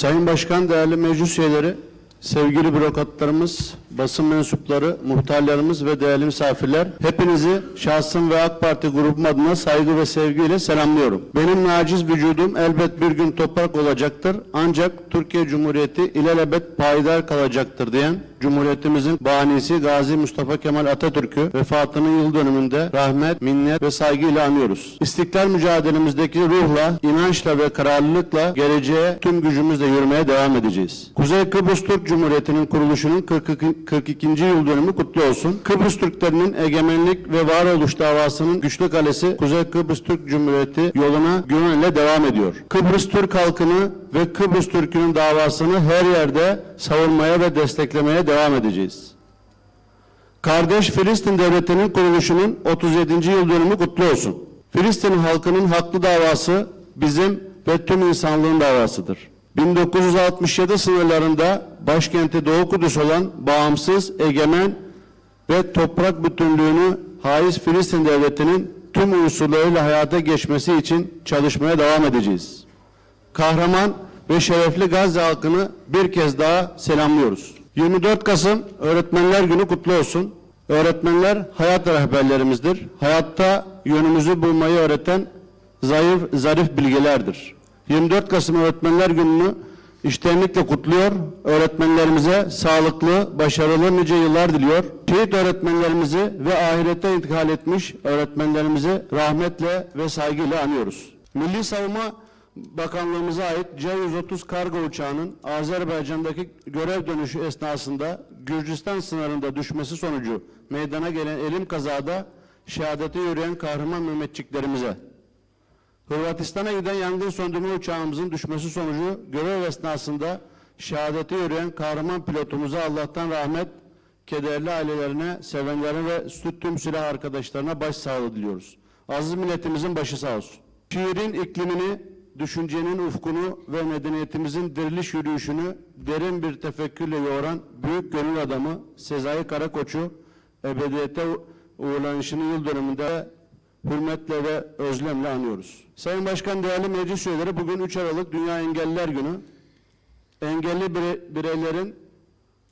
Sayın Başkan, değerli meclis üyeleri, sevgili bürokratlarımız, basın mensupları, muhtarlarımız ve değerli misafirler, hepinizi şahsım ve AK Parti grubum adına saygı ve sevgiyle selamlıyorum. Benim naciz vücudum elbet bir gün toprak olacaktır ancak Türkiye Cumhuriyeti ilelebet payidar kalacaktır diyen Cumhuriyetimizin banisi Gazi Mustafa Kemal Atatürk'ü vefatının yıl dönümünde rahmet, minnet ve saygıyla anıyoruz. İstiklal mücadelemizdeki ruhla, inançla ve kararlılıkla geleceğe tüm gücümüzle yürümeye devam edeceğiz. Kuzey Kıbrıs Türk Cumhuriyeti'nin kuruluşunun 42. 42. yıl dönümü kutlu olsun. Kıbrıs Türklerinin egemenlik ve varoluş davasının güçlü kalesi Kuzey Kıbrıs Türk Cumhuriyeti yoluna güvenle devam ediyor. Kıbrıs Türk halkını ve Kıbrıs Türk'ünün davasını her yerde savunmaya ve desteklemeye devam edeceğiz. Kardeş Filistin Devleti'nin kuruluşunun 37. yıl dönümü kutlu olsun. Filistin halkının haklı davası bizim ve tüm insanlığın davasıdır. 1967 sınırlarında başkenti Doğu Kudüs olan bağımsız, egemen ve toprak bütünlüğünü haiz Filistin Devleti'nin tüm unsurlarıyla hayata geçmesi için çalışmaya devam edeceğiz. Kahraman ve şerefli Gazze halkını bir kez daha selamlıyoruz. 24 Kasım Öğretmenler Günü kutlu olsun. Öğretmenler hayat rehberlerimizdir. Hayatta yönümüzü bulmayı öğreten zayıf, zarif bilgelerdir. 24 Kasım Öğretmenler Günü'nü içtenlikle kutluyor. Öğretmenlerimize sağlıklı, başarılı nice yıllar diliyor. Şehit öğretmenlerimizi ve ahirete intikal etmiş öğretmenlerimizi rahmetle ve saygıyla anıyoruz. Milli Savunma Bakanlığımıza ait C-130 kargo uçağının Azerbaycan'daki görev dönüşü esnasında Gürcistan sınırında düşmesi sonucu meydana gelen elim kazada şehadete yürüyen kahraman Mehmetçiklerimize, Hırvatistan'a giden yangın söndürme uçağımızın düşmesi sonucu görev esnasında şehadete yürüyen kahraman pilotumuza Allah'tan rahmet, kederli ailelerine, sevenlerine ve tüm silah arkadaşlarına başsağlığı diliyoruz. Aziz milletimizin başı sağ olsun. Şiirin iklimini, düşüncenin ufkunu ve medeniyetimizin diriliş yürüyüşünü derin bir tefekkürle yoğuran büyük gönül adamı Sezai Karakoç'u ebediyete uğurlanışının yıl dönümünde hürmetle ve özlemle anıyoruz. Sayın Başkan, değerli meclis üyeleri, bugün 3 Aralık Dünya Engelliler Günü. Engelli bire- bireylerin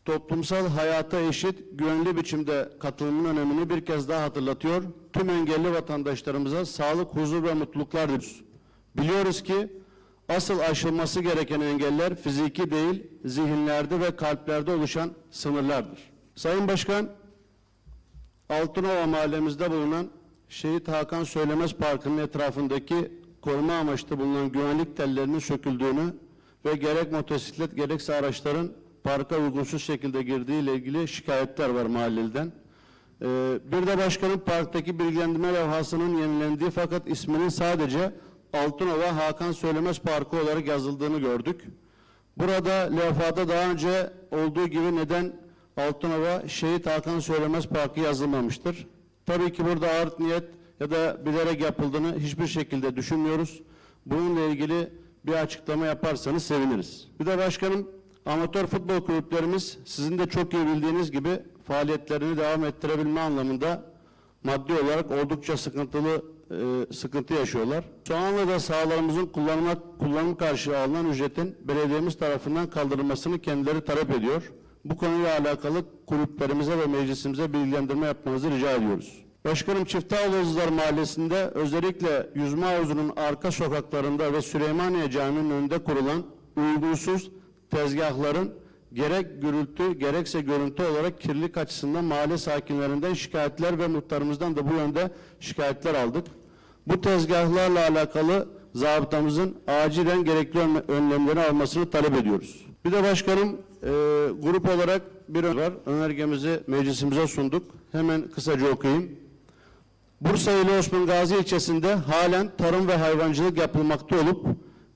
toplumsal hayata eşit, güvenli biçimde katılımının önemini bir kez daha hatırlatıyor. Tüm engelli vatandaşlarımıza sağlık, huzur ve mutluluklar diliyoruz. Biliyoruz ki asıl aşılması gereken engeller fiziki değil, zihinlerde ve kalplerde oluşan sınırlardır. Sayın Başkan, Altınova mahallemizde bulunan Şehit Hakan Söylemez Parkı'nın etrafındaki koruma amaçlı bulunan güvenlik tellerinin söküldüğünü ve gerek motosiklet gerekse araçların parka uygunsuz şekilde girdiği ile ilgili şikayetler var mahalleliden. Ee, bir de başkanın parktaki bilgilendirme levhasının yenilendiği fakat isminin sadece Altınova Hakan Söylemez Parkı olarak yazıldığını gördük. Burada levhada daha önce olduğu gibi neden Altınova Şehit Hakan Söylemez Parkı yazılmamıştır? Tabii ki burada art niyet ya da bilerek yapıldığını hiçbir şekilde düşünmüyoruz. Bununla ilgili bir açıklama yaparsanız seviniriz. Bir de başkanım amatör futbol kulüplerimiz sizin de çok iyi bildiğiniz gibi faaliyetlerini devam ettirebilme anlamında maddi olarak oldukça sıkıntılı e, sıkıntı yaşıyorlar. Soğanlı'da sahalarımızın kullanıma, kullanım karşılığı alınan ücretin belediyemiz tarafından kaldırılmasını kendileri talep ediyor. Bu konuyla alakalı kulüplerimize ve meclisimize bilgilendirme yapmanızı rica ediyoruz. Başkanım Çiftağlıcılar Mahallesi'nde özellikle yüzme havuzunun arka sokaklarında ve Süleymaniye Camii'nin önünde kurulan uygunsuz tezgahların gerek gürültü gerekse görüntü olarak kirlilik açısından mahalle sakinlerinden şikayetler ve muhtarımızdan da bu yönde şikayetler aldık. Bu tezgahlarla alakalı zabıtamızın acilen gerekli önle- önlemleri almasını talep ediyoruz. Bir de başkanım e, grup olarak bir var. Önergemizi meclisimize sunduk. Hemen kısaca okuyayım. Bursa ili Osman Gazi ilçesinde halen tarım ve hayvancılık yapılmakta olup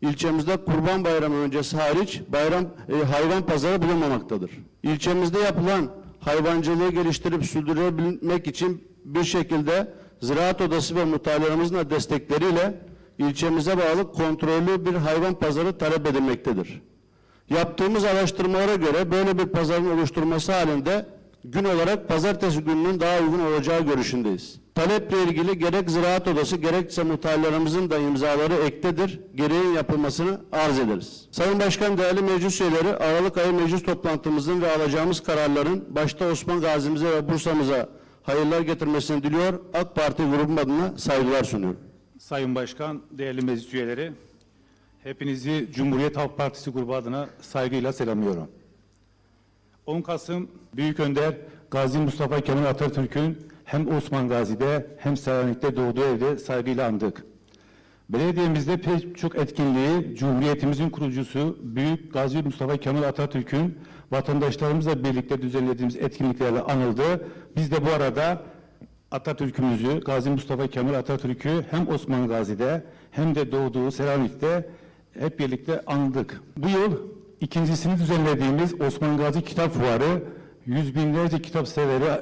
ilçemizde Kurban Bayramı öncesi hariç bayram e, hayvan pazarı bulunmamaktadır. İlçemizde yapılan hayvancılığı geliştirip sürdürebilmek için bir şekilde Ziraat Odası ve muhtarlarımızın da destekleriyle ilçemize bağlı kontrollü bir hayvan pazarı talep edilmektedir. Yaptığımız araştırmalara göre böyle bir pazarın oluşturması halinde gün olarak pazartesi gününün daha uygun olacağı görüşündeyiz. Taleple ilgili gerek Ziraat Odası gerekse muhtarlarımızın da imzaları ektedir. Gereğin yapılmasını arz ederiz. Sayın Başkan, değerli meclis üyeleri, Aralık ayı meclis toplantımızın ve alacağımız kararların başta Osman Gazi'mize ve Bursa'mıza hayırlar getirmesini diliyor. AK Parti grubum adına saygılar sunuyorum. Sayın Başkan, değerli meclis üyeleri, hepinizi Cumhuriyet Halk Partisi grubu adına saygıyla selamlıyorum. 10 Kasım Büyük Önder Gazi Mustafa Kemal Atatürk'ün hem Osman Gazi'de hem Selanik'te doğduğu evde saygıyla andık. Belediyemizde pek çok etkinliği Cumhuriyetimizin kurucusu Büyük Gazi Mustafa Kemal Atatürk'ün vatandaşlarımızla birlikte düzenlediğimiz etkinliklerle anıldı. Biz de bu arada Atatürk'ümüzü, Gazi Mustafa Kemal Atatürk'ü hem Osman Gazi'de hem de doğduğu Selanik'te hep birlikte andık. Bu yıl ikincisini düzenlediğimiz Osman Gazi Kitap Fuarı yüz binlerce kitap severi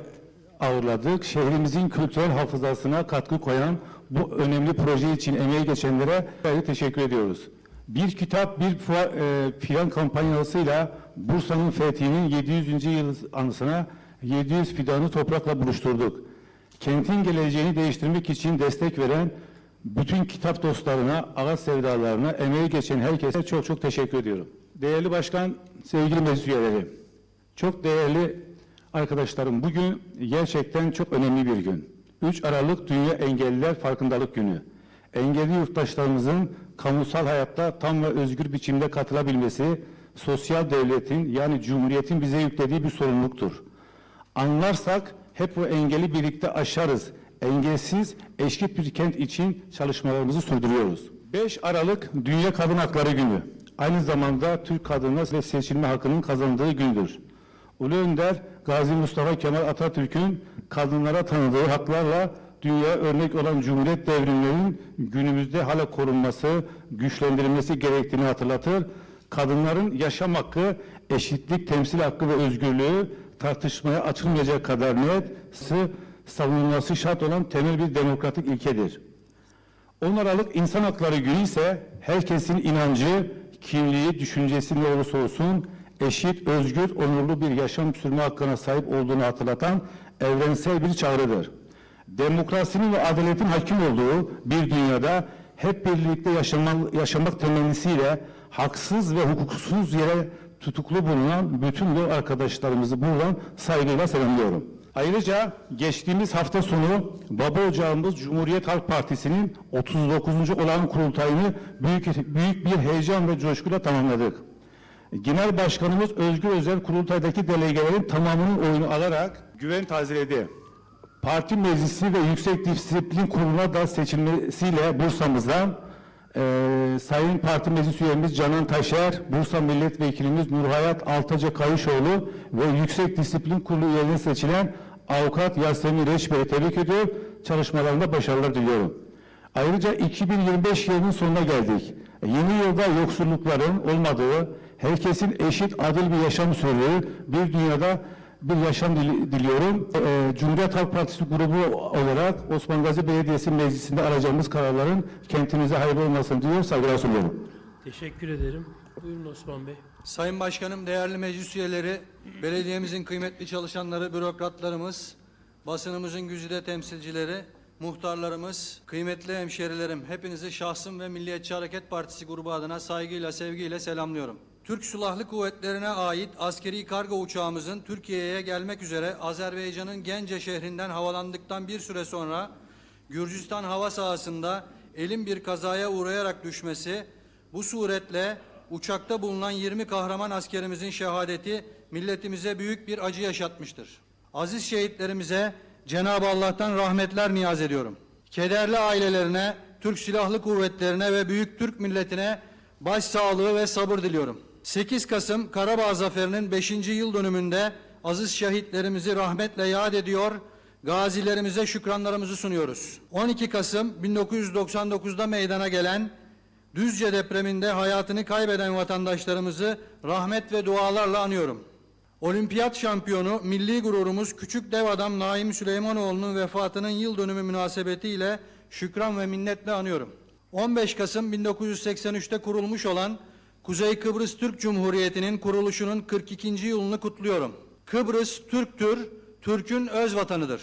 ağırladık. Şehrimizin kültürel hafızasına katkı koyan bu önemli proje için emeği geçenlere teşekkür ediyoruz. Bir kitap, bir e, fidan kampanyasıyla Bursa'nın fethinin 700. yıl anısına 700 fidanı toprakla buluşturduk. Kentin geleceğini değiştirmek için destek veren bütün kitap dostlarına, ağaç sevdalarına, emeği geçen herkese çok çok teşekkür ediyorum. Değerli başkan, sevgili meclis üyeleri, çok değerli arkadaşlarım, bugün gerçekten çok önemli bir gün. 3 Aralık Dünya Engelliler Farkındalık Günü. Engelli yurttaşlarımızın kamusal hayatta tam ve özgür biçimde katılabilmesi, sosyal devletin yani cumhuriyetin bize yüklediği bir sorumluluktur. Anlarsak hep bu engeli birlikte aşarız. Engelsiz, eşit bir kent için çalışmalarımızı sürdürüyoruz. 5 Aralık Dünya Kadın Hakları Günü. Aynı zamanda Türk kadına ve seçilme hakkının kazandığı gündür. Ulu Önder Gazi Mustafa Kemal Atatürk'ün kadınlara tanıdığı haklarla dünya örnek olan Cumhuriyet devrimlerinin günümüzde hala korunması, güçlendirilmesi gerektiğini hatırlatır. Kadınların yaşam hakkı, eşitlik, temsil hakkı ve özgürlüğü tartışmaya açılmayacak kadar net, sı- savunulması şart olan temel bir demokratik ilkedir. 10 Aralık İnsan Hakları Günü ise herkesin inancı, kimliği, düşüncesi ne olursa olsun eşit, özgür, onurlu bir yaşam sürme hakkına sahip olduğunu hatırlatan evrensel bir çağrıdır. Demokrasinin ve adaletin hakim olduğu bir dünyada hep birlikte yaşamak, yaşamak temennisiyle haksız ve hukuksuz yere tutuklu bulunan bütün yol arkadaşlarımızı buradan saygıyla selamlıyorum. Ayrıca geçtiğimiz hafta sonu baba ocağımız Cumhuriyet Halk Partisi'nin 39. olağan kurultayını büyük, büyük bir heyecan ve coşkuyla tamamladık. Genel Başkanımız Özgür Özel kurultaydaki delegelerin tamamının oyunu alarak güven tazeledi. Parti meclisi ve Yüksek Disiplin Kurulu'na da seçilmesiyle Bursa'mızdan eee Sayın Parti Meclis Üyemiz Canan Taşer, Bursa Milletvekilimiz Nurhayat Altaca Kayışoğlu ve Yüksek Disiplin Kurulu üyelerine seçilen Avukat Yasemin Reçber'i tebrik ediyor. Çalışmalarında başarılar diliyorum. Ayrıca 2025 yılının sonuna geldik. Yeni yılda yoksullukların olmadığı, herkesin eşit, adil bir yaşam sürdüğü bir dünyada bir yaşam dili- diliyorum. Ee, Cumhuriyet Halk Partisi grubu olarak Osman Gazi Belediyesi Meclisi'nde alacağımız kararların kentimize hayırlı olmasını diliyor, saygılar sunuyorum. Teşekkür ederim. Buyurun Osman Bey. Sayın Başkanım, değerli meclis üyeleri, belediyemizin kıymetli çalışanları, bürokratlarımız, basınımızın güzide temsilcileri, muhtarlarımız, kıymetli hemşerilerim, hepinizi şahsım ve Milliyetçi Hareket Partisi grubu adına saygıyla, sevgiyle selamlıyorum. Türk Silahlı Kuvvetlerine ait askeri kargo uçağımızın Türkiye'ye gelmek üzere Azerbaycan'ın Gence şehrinden havalandıktan bir süre sonra Gürcistan hava sahasında elin bir kazaya uğrayarak düşmesi, bu suretle uçakta bulunan 20 kahraman askerimizin şehadeti milletimize büyük bir acı yaşatmıştır. Aziz şehitlerimize Cenab-ı Allah'tan rahmetler niyaz ediyorum. Kederli ailelerine, Türk Silahlı Kuvvetlerine ve büyük Türk milletine başsağlığı ve sabır diliyorum. 8 Kasım Karabağ Zaferi'nin 5. yıl dönümünde aziz şehitlerimizi rahmetle yad ediyor, gazilerimize şükranlarımızı sunuyoruz. 12 Kasım 1999'da meydana gelen Düzce depreminde hayatını kaybeden vatandaşlarımızı rahmet ve dualarla anıyorum. Olimpiyat şampiyonu milli gururumuz küçük dev adam Naim Süleymanoğlu'nun vefatının yıl dönümü münasebetiyle şükran ve minnetle anıyorum. 15 Kasım 1983'te kurulmuş olan Kuzey Kıbrıs Türk Cumhuriyeti'nin kuruluşunun 42. yılını kutluyorum. Kıbrıs Türktür, Türk'ün öz vatanıdır.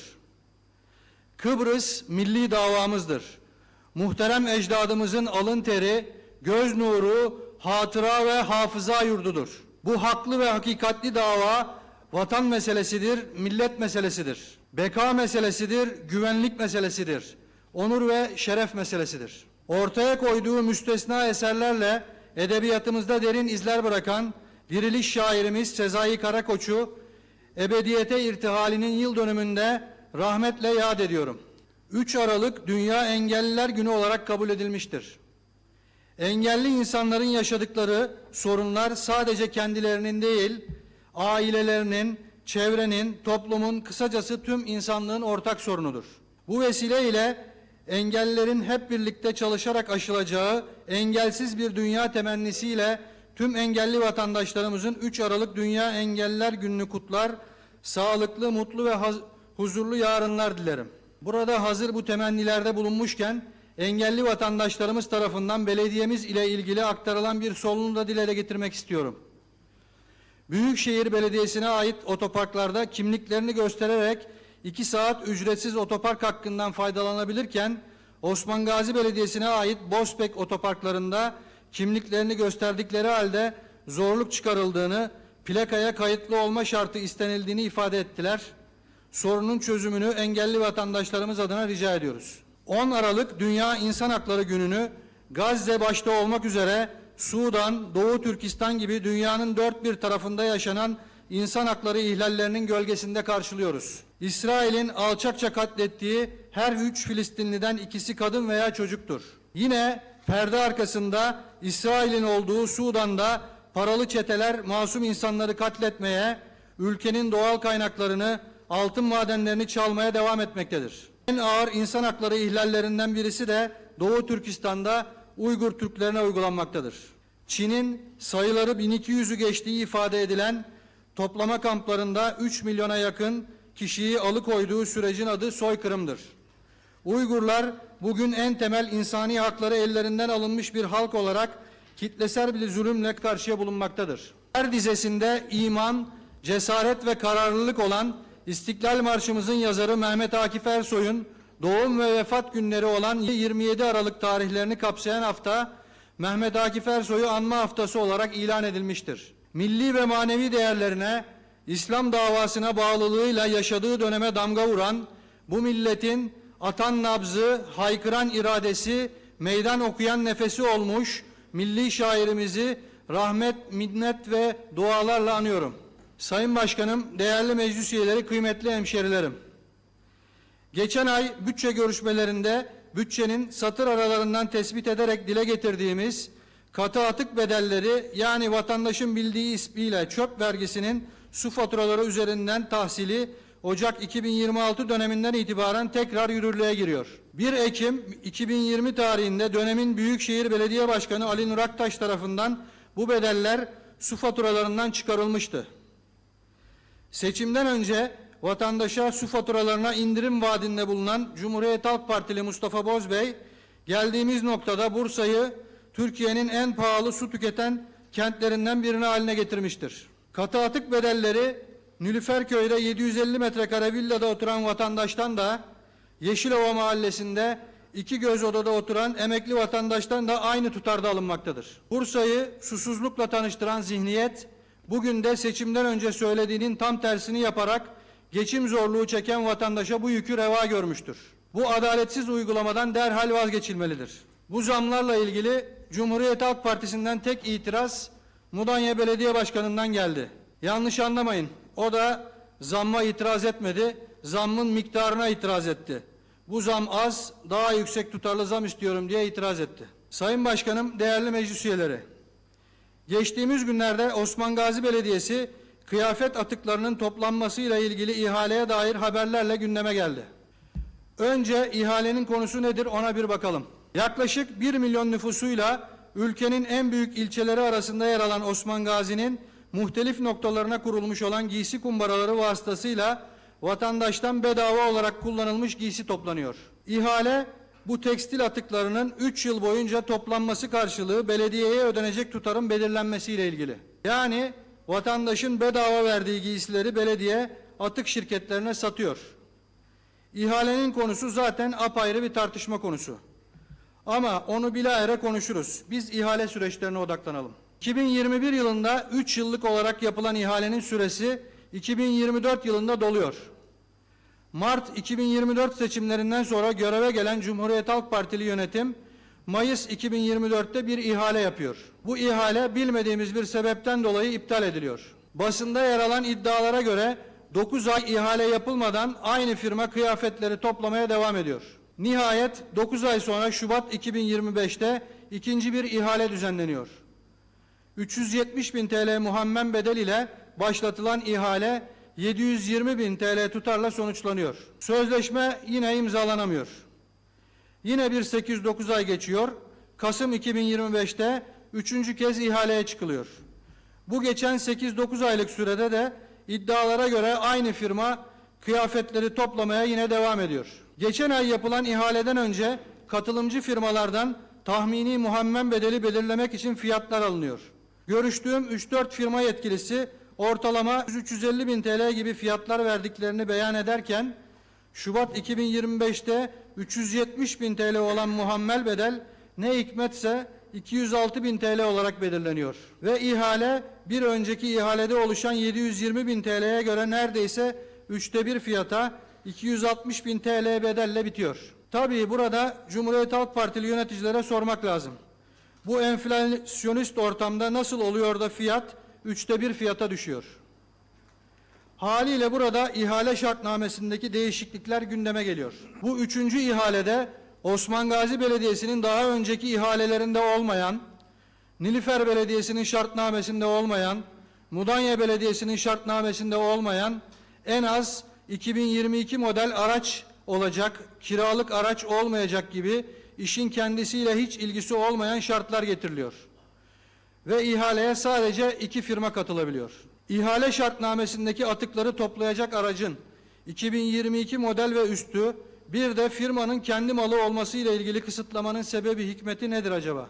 Kıbrıs milli davamızdır. Muhterem ecdadımızın alın teri, göz nuru, hatıra ve hafıza yurdudur. Bu haklı ve hakikatli dava vatan meselesidir, millet meselesidir. Beka meselesidir, güvenlik meselesidir. Onur ve şeref meselesidir. Ortaya koyduğu müstesna eserlerle edebiyatımızda derin izler bırakan diriliş şairimiz Sezai Karakoç'u ebediyete irtihalinin yıl dönümünde rahmetle yad ediyorum. 3 Aralık Dünya Engelliler Günü olarak kabul edilmiştir. Engelli insanların yaşadıkları sorunlar sadece kendilerinin değil, ailelerinin, çevrenin, toplumun, kısacası tüm insanlığın ortak sorunudur. Bu vesileyle engellilerin hep birlikte çalışarak aşılacağı engelsiz bir dünya temennisiyle tüm engelli vatandaşlarımızın 3 Aralık Dünya Engelliler Günü'nü kutlar, sağlıklı, mutlu ve huzurlu yarınlar dilerim. Burada hazır bu temennilerde bulunmuşken engelli vatandaşlarımız tarafından belediyemiz ile ilgili aktarılan bir sorunu da dile getirmek istiyorum. Büyükşehir Belediyesi'ne ait otoparklarda kimliklerini göstererek 2 saat ücretsiz otopark hakkından faydalanabilirken Osman Gazi Belediyesi'ne ait Bozpek otoparklarında kimliklerini gösterdikleri halde zorluk çıkarıldığını, plakaya kayıtlı olma şartı istenildiğini ifade ettiler. Sorunun çözümünü engelli vatandaşlarımız adına rica ediyoruz. 10 Aralık Dünya İnsan Hakları Günü'nü Gazze başta olmak üzere Sudan, Doğu Türkistan gibi dünyanın dört bir tarafında yaşanan insan hakları ihlallerinin gölgesinde karşılıyoruz. İsrail'in alçakça katlettiği her üç Filistinliden ikisi kadın veya çocuktur. Yine perde arkasında İsrail'in olduğu Sudan'da paralı çeteler masum insanları katletmeye, ülkenin doğal kaynaklarını, altın madenlerini çalmaya devam etmektedir. En ağır insan hakları ihlallerinden birisi de Doğu Türkistan'da Uygur Türklerine uygulanmaktadır. Çin'in sayıları 1200'ü geçtiği ifade edilen toplama kamplarında 3 milyona yakın kişiyi alıkoyduğu sürecin adı soykırımdır. Uygurlar bugün en temel insani hakları ellerinden alınmış bir halk olarak kitlesel bir zulümle karşıya bulunmaktadır. Her dizesinde iman, cesaret ve kararlılık olan İstiklal Marşımızın yazarı Mehmet Akif Ersoy'un doğum ve vefat günleri olan 27 Aralık tarihlerini kapsayan hafta Mehmet Akif Ersoy'u anma haftası olarak ilan edilmiştir. Milli ve manevi değerlerine, İslam davasına bağlılığıyla yaşadığı döneme damga vuran bu milletin atan nabzı, haykıran iradesi, meydan okuyan nefesi olmuş milli şairimizi rahmet, minnet ve dualarla anıyorum. Sayın Başkanım, değerli meclis üyeleri, kıymetli hemşerilerim. Geçen ay bütçe görüşmelerinde bütçenin satır aralarından tespit ederek dile getirdiğimiz katı atık bedelleri yani vatandaşın bildiği ismiyle çöp vergisinin su faturaları üzerinden tahsili Ocak 2026 döneminden itibaren tekrar yürürlüğe giriyor. 1 Ekim 2020 tarihinde dönemin Büyükşehir Belediye Başkanı Ali Nur Aktaş tarafından bu bedeller su faturalarından çıkarılmıştı. Seçimden önce vatandaşa su faturalarına indirim vaadinde bulunan Cumhuriyet Halk Partili Mustafa Bozbey, geldiğimiz noktada Bursa'yı Türkiye'nin en pahalı su tüketen kentlerinden birini haline getirmiştir. Katı atık bedelleri Nülüferköy'de 750 metrekare villada oturan vatandaştan da Yeşilova mahallesinde iki göz odada oturan emekli vatandaştan da aynı tutarda alınmaktadır. Bursa'yı susuzlukla tanıştıran zihniyet, bugün de seçimden önce söylediğinin tam tersini yaparak geçim zorluğu çeken vatandaşa bu yükü reva görmüştür. Bu adaletsiz uygulamadan derhal vazgeçilmelidir. Bu zamlarla ilgili Cumhuriyet Halk Partisi'nden tek itiraz Mudanya Belediye Başkanı'ndan geldi. Yanlış anlamayın. O da zamma itiraz etmedi, zammın miktarına itiraz etti. Bu zam az, daha yüksek tutarlı zam istiyorum diye itiraz etti. Sayın Başkanım, değerli meclis üyeleri, geçtiğimiz günlerde Osman Gazi Belediyesi kıyafet atıklarının toplanmasıyla ilgili ihaleye dair haberlerle gündeme geldi. Önce ihalenin konusu nedir ona bir bakalım. Yaklaşık 1 milyon nüfusuyla ülkenin en büyük ilçeleri arasında yer alan Osman Gazi'nin muhtelif noktalarına kurulmuş olan giysi kumbaraları vasıtasıyla vatandaştan bedava olarak kullanılmış giysi toplanıyor. İhale bu tekstil atıklarının 3 yıl boyunca toplanması karşılığı belediyeye ödenecek tutarın belirlenmesiyle ilgili. Yani vatandaşın bedava verdiği giysileri belediye atık şirketlerine satıyor. İhalenin konusu zaten apayrı bir tartışma konusu. Ama onu bilahare konuşuruz. Biz ihale süreçlerine odaklanalım. 2021 yılında 3 yıllık olarak yapılan ihalenin süresi 2024 yılında doluyor. Mart 2024 seçimlerinden sonra göreve gelen Cumhuriyet Halk Partili yönetim Mayıs 2024'te bir ihale yapıyor. Bu ihale bilmediğimiz bir sebepten dolayı iptal ediliyor. Basında yer alan iddialara göre 9 ay ihale yapılmadan aynı firma kıyafetleri toplamaya devam ediyor. Nihayet 9 ay sonra Şubat 2025'te ikinci bir ihale düzenleniyor. 370 bin TL muhammen bedel ile başlatılan ihale 720 bin TL tutarla sonuçlanıyor. Sözleşme yine imzalanamıyor. Yine bir 8-9 ay geçiyor. Kasım 2025'te üçüncü kez ihaleye çıkılıyor. Bu geçen 8-9 aylık sürede de iddialara göre aynı firma kıyafetleri toplamaya yine devam ediyor. Geçen ay yapılan ihaleden önce katılımcı firmalardan tahmini muhammen bedeli belirlemek için fiyatlar alınıyor. Görüştüğüm 3-4 firma yetkilisi ortalama 350 bin TL gibi fiyatlar verdiklerini beyan ederken Şubat 2025'te 370 bin TL olan muhammel bedel ne hikmetse 206 bin TL olarak belirleniyor. Ve ihale bir önceki ihalede oluşan 720 bin TL'ye göre neredeyse üçte bir fiyata 260 bin TL bedelle bitiyor. Tabii burada Cumhuriyet Halk Partili yöneticilere sormak lazım. Bu enflasyonist ortamda nasıl oluyor da fiyat üçte bir fiyata düşüyor? Haliyle burada ihale şartnamesindeki değişiklikler gündeme geliyor. Bu üçüncü ihalede Osman Gazi Belediyesi'nin daha önceki ihalelerinde olmayan, Nilüfer Belediyesi'nin şartnamesinde olmayan, Mudanya Belediyesi'nin şartnamesinde olmayan en az 2022 model araç olacak, kiralık araç olmayacak gibi işin kendisiyle hiç ilgisi olmayan şartlar getiriliyor ve ihaleye sadece iki firma katılabiliyor. İhale şartnamesindeki atıkları toplayacak aracın 2022 model ve üstü bir de firmanın kendi malı olması ile ilgili kısıtlamanın sebebi hikmeti nedir acaba?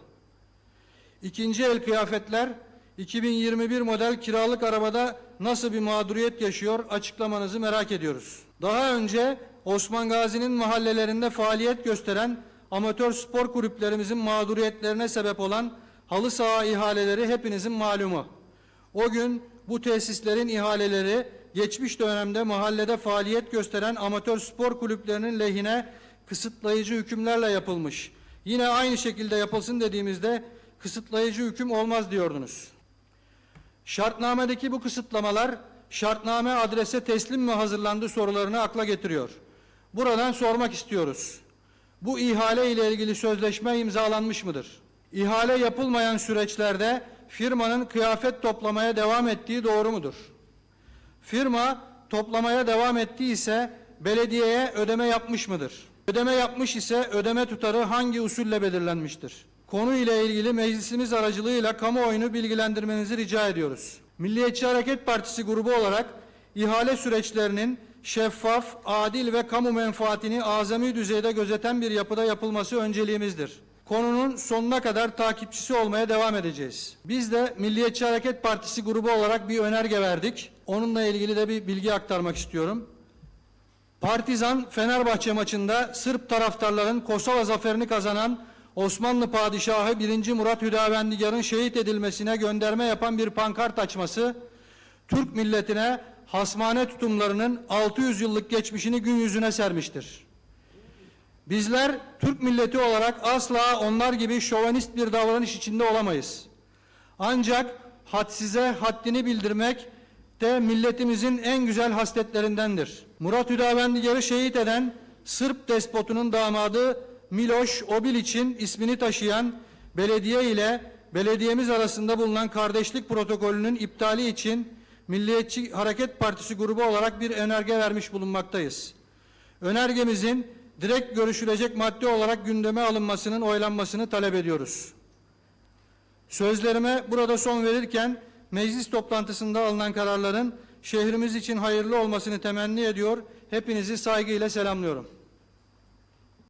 İkinci el kıyafetler 2021 model kiralık arabada nasıl bir mağduriyet yaşıyor açıklamanızı merak ediyoruz. Daha önce Osman Gazi'nin mahallelerinde faaliyet gösteren amatör spor kulüplerimizin mağduriyetlerine sebep olan halı saha ihaleleri hepinizin malumu. O gün bu tesislerin ihaleleri geçmiş dönemde mahallede faaliyet gösteren amatör spor kulüplerinin lehine kısıtlayıcı hükümlerle yapılmış. Yine aynı şekilde yapılsın dediğimizde kısıtlayıcı hüküm olmaz diyordunuz. Şartnamedeki bu kısıtlamalar şartname adrese teslim mi hazırlandı sorularını akla getiriyor. Buradan sormak istiyoruz. Bu ihale ile ilgili sözleşme imzalanmış mıdır? İhale yapılmayan süreçlerde firmanın kıyafet toplamaya devam ettiği doğru mudur? Firma toplamaya devam ettiyse belediyeye ödeme yapmış mıdır? Ödeme yapmış ise ödeme tutarı hangi usulle belirlenmiştir? Konu ile ilgili meclisimiz aracılığıyla kamuoyunu bilgilendirmenizi rica ediyoruz. Milliyetçi Hareket Partisi grubu olarak ihale süreçlerinin şeffaf, adil ve kamu menfaatini azami düzeyde gözeten bir yapıda yapılması önceliğimizdir. Konunun sonuna kadar takipçisi olmaya devam edeceğiz. Biz de Milliyetçi Hareket Partisi grubu olarak bir önerge verdik. Onunla ilgili de bir bilgi aktarmak istiyorum. Partizan Fenerbahçe maçında Sırp taraftarların Kosova zaferini kazanan Osmanlı Padişahı 1. Murat Hüdavendigar'ın şehit edilmesine gönderme yapan bir pankart açması Türk milletine hasmane tutumlarının 600 yıllık geçmişini gün yüzüne sermiştir. Bizler Türk milleti olarak asla onlar gibi şovanist bir davranış içinde olamayız. Ancak hadsize haddini bildirmek de milletimizin en güzel hasletlerindendir. Murat Hüdavendigar'ı şehit eden Sırp despotunun damadı Miloš Obilić'in ismini taşıyan belediye ile belediyemiz arasında bulunan kardeşlik protokolünün iptali için Milliyetçi Hareket Partisi grubu olarak bir önerge vermiş bulunmaktayız. Önergemizin direkt görüşülecek madde olarak gündeme alınmasının oylanmasını talep ediyoruz. Sözlerime burada son verirken meclis toplantısında alınan kararların şehrimiz için hayırlı olmasını temenni ediyor. Hepinizi saygıyla selamlıyorum.